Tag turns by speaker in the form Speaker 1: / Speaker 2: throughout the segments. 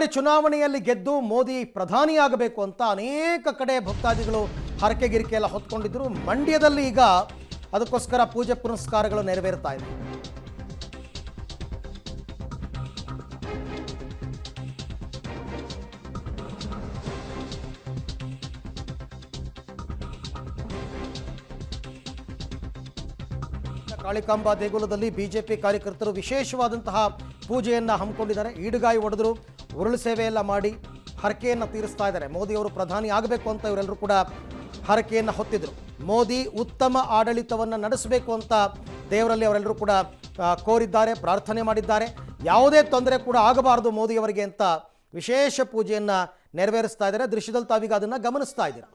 Speaker 1: ಬಾರಿ ಚುನಾವಣೆಯಲ್ಲಿ ಗೆದ್ದು ಮೋದಿ ಪ್ರಧಾನಿಯಾಗಬೇಕು ಅಂತ ಅನೇಕ ಕಡೆ ಭಕ್ತಾದಿಗಳು ಹರಕೆ ಗಿರಿಕೆ ಎಲ್ಲ ಹೊತ್ಕೊಂಡಿದ್ರು. ಮಂಡ್ಯದಲ್ಲಿ ಈಗ ಅದಕ್ಕೋಸ್ಕರ ಪೂಜೆ ಪುನಸ್ಕಾರಗಳು ನೆರವೇರ್ತಾ ಇದೆ. ಕಾಳಿಕಾಂಬಾ ದೇಗುಲದಲ್ಲಿ ಬಿಜೆಪಿ ಕಾರ್ಯಕರ್ತರು ವಿಶೇಷವಾದಂತಹ ಪೂಜೆಯನ್ನು ಹಮ್ಮಿಕೊಂಡಿದ್ದಾರೆ. ಈಡುಗಾಯಿ ಒಡೆದರು, ಉರುಳು ಸೇವೆ ಎಲ್ಲ ಮಾಡಿ ಹರಕೆಯನ್ನು ತೀರಿಸ್ತಾ ಇದ್ದಾರೆ. ಮೋದಿ ಅವರು ಪ್ರಧಾನಿ ಆಗಬೇಕು ಅಂತ ಇವರೆಲ್ಲರೂ ಕೂಡ ಹರಕೆಯನ್ನು ಹೊತ್ತಿದ್ರು. ಮೋದಿ ಉತ್ತಮ ಆಡಳಿತವನ್ನು ನಡೆಸಬೇಕು ಅಂತ ದೇವರಲ್ಲಿ ಅವರೆಲ್ಲರೂ ಕೂಡ ಕೋರಿದ್ದಾರೆ, ಪ್ರಾರ್ಥನೆ ಮಾಡಿದ್ದಾರೆ. ಯಾವುದೇ ತೊಂದರೆ ಕೂಡ ಆಗಬಾರದು ಮೋದಿಯವರಿಗೆ ಅಂತ ವಿಶೇಷ ಪೂಜೆಯನ್ನು ನೆರವೇರಿಸ್ತಾ ಇದ್ದಾರೆ. ದೃಶ್ಯದಲ್ಲಿ ತಾವೀಗ ಅದನ್ನು ಗಮನಿಸ್ತಾ ಇದ್ದೀರಾ.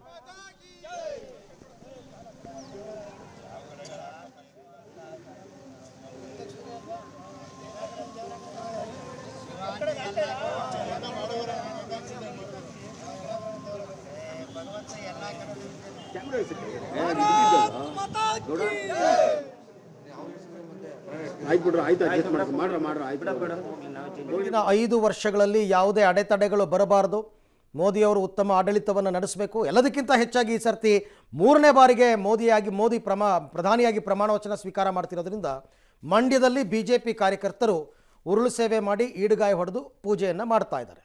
Speaker 1: ಮುಂದಿನ ಐದು ವರ್ಷಗಳಲ್ಲಿ ಯಾವುದೇ ಅಡೆತಡೆಗಳು ಬರಬಾರದು. ಮೋದಿಯವರು ಉತ್ತಮ ಆಡಳಿತವನ್ನು ನಡೆಸಬೇಕು. ಎಲ್ಲದಕ್ಕಿಂತ ಹೆಚ್ಚಾಗಿ ಈ ಸರ್ತಿ ಮೂರನೇ ಬಾರಿಗೆ ಮೋದಿಯಾಗಿ ಮೋದಿ ಪ್ರಮಾ ಪ್ರಧಾನಿಯಾಗಿ ಪ್ರಮಾಣ ವಚನ ಸ್ವೀಕಾರ ಮಾಡ್ತಿರೋದ್ರಿಂದ ಮಂಡ್ಯದಲ್ಲಿ ಬಿ ಜೆ ಪಿ ಕಾರ್ಯಕರ್ತರು ಉರುಳು ಸೇವೆ ಮಾಡಿ ಈಡುಗಾಯಿ ಹೊಡೆದು ಪೂಜೆಯನ್ನು ಮಾಡ್ತಾ ಇದ್ದಾರೆ.